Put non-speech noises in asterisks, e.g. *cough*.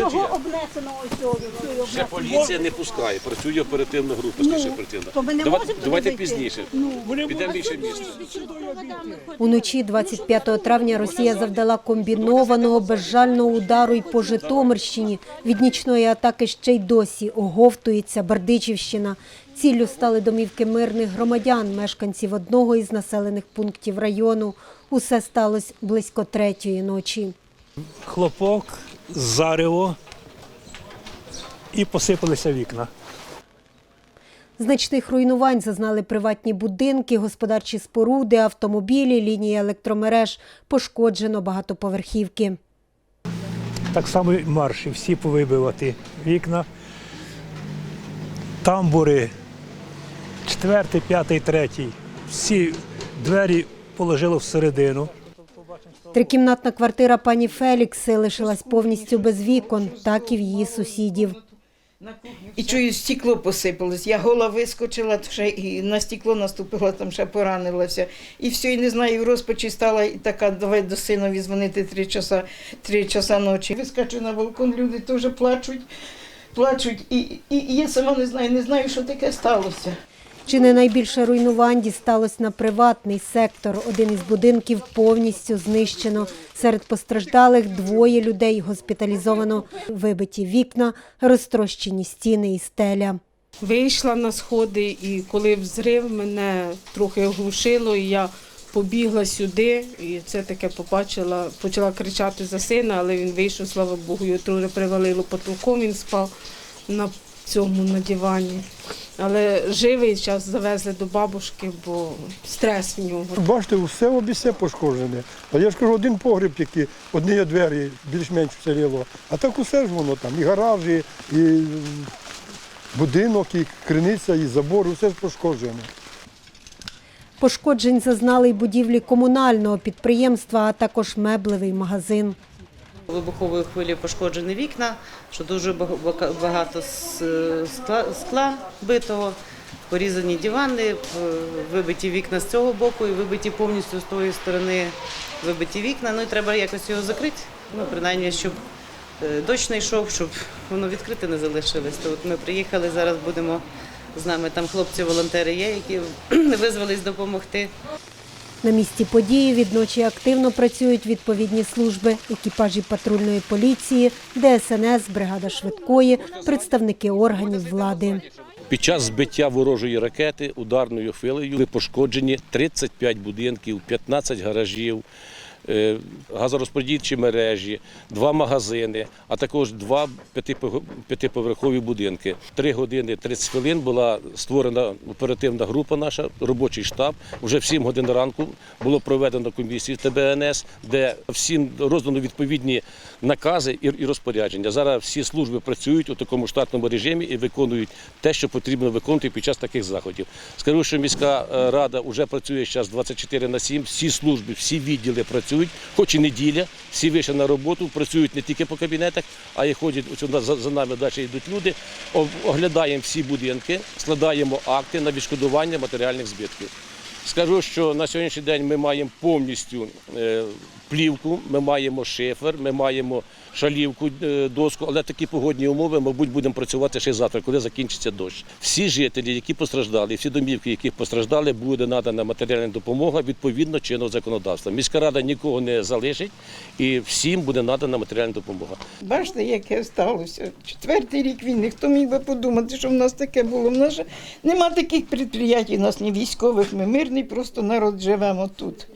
чого обнесено ось цього? Ще обнесено? поліція не пускає, працює оперативна група, скажи оперативна. то ми не Давайте, можемо туди давайте зайти? пізніше. Підемо в інше місце. Уночі 25 травня Росія завдала комбінованого безжального удару й по Житомирщині. Від нічної атаки ще й досі оговтується Бердичівщина. Ціллю стали домівки мирних громадян, мешканців одного із населених пунктів району. Усе сталося близько третьої ночі. хлопок, зарево і посипалися вікна. Значних руйнувань зазнали приватні будинки, господарчі споруди, автомобілі, лінії електромереж. Пошкоджено багатоповерхівки. Так само і марші, всі повибивати вікна, тамбури, четвертий, п'ятий, третій. Всі двері положило всередину. Трикімнатна квартира пані Фелікси лишилась повністю без вікон, так і в її сусідів. І чую, стекло посипалось. Я гола вискочила, ще і на стекло наступила, там ще поранилася. І все, і не знаю, в розпачі стала і така, давай до синові дзвонити три часа, три часа ночі. Вискочу на балкон, люди теж плачуть, плачуть. І, і, і я сама не знаю, не знаю, що таке сталося. Чи не найбільше руйнувань дісталось на приватний сектор. Один із будинків повністю знищено. Серед постраждалих двоє людей госпіталізовано. Вибиті вікна, розтрощені стіни і стеля. Вийшла на сходи, і коли взрив мене трохи оглушило, і я побігла сюди, і це таке побачила, почала кричати за сина, але він вийшов, слава Богу, його трохи привалило потолком, він спав на цьому на дивані. Але живий час завезли до бабушки, бо стрес в нього. Бачите, все обіце пошкоджене. А я ж кажу, один погріб тільки, одні двері більш-менш вціліло. А так усе ж воно там, і гаражі, і будинок, і криниця, і забор, усе ж пошкоджене. Пошкоджень зазнали й будівлі комунального підприємства, а також меблевий магазин. Вибуховою хвилею пошкоджені вікна, що дуже багато скла, битого, порізані дивани, вибиті вікна з цього боку і вибиті повністю з тої сторони вибиті вікна. Ну і треба якось його закрити, ну принаймні, щоб е, дощ не йшов, щоб воно відкрите не залишилось. То от ми приїхали, зараз будемо з нами там хлопці-волонтери є, які *clears throat* визвались допомогти. На місці події відночі активно працюють відповідні служби, екіпажі патрульної поліції, ДСНС, бригада швидкої, представники органів влади. Під час збиття ворожої ракети ударною хвилею були пошкоджені 35 будинків, 15 гаражів, газорозподільчі мережі, два магазини, а також два п'ятиповерхові будинки. Три години 30 хвилин була створена оперативна група наша, робочий штаб. Вже в 7 годин ранку було проведено комісію ТБНС, де всім роздано відповідні накази і і розпорядження. Зараз всі служби працюють у такому штатному режимі і виконують те, що потрібно виконувати під час таких заходів. Скажу, що міська е, рада вже працює зараз 24 на 7, всі служби, всі відділи працюють, хоч і неділя, всі вийшли на роботу, працюють не тільки по кабінетах, а й ходять ось за нами далі йдуть люди. Оглядаємо всі будинки, складаємо акти на відшкодування матеріальних збитків. Скажу, що на сьогоднішній день ми маємо повністю е, плівку, ми маємо шифер, ми маємо шалівку, е, доску, але такі погодні умови, мабуть, будемо працювати ще завтра, коли закінчиться дощ. Всі жителі, які постраждали, всі домівки, які постраждали, буде надана матеріальна допомога відповідно чинного законодавства. Міська рада нікого не залишить і всім буде надана матеріальна допомога. Бачите, яке сталося. Четвертий рік війни. Хто міг би подумати, що в нас таке було? В нас же нема таких підприємств, у нас ні військових, ми мирний, просто народ живемо тут.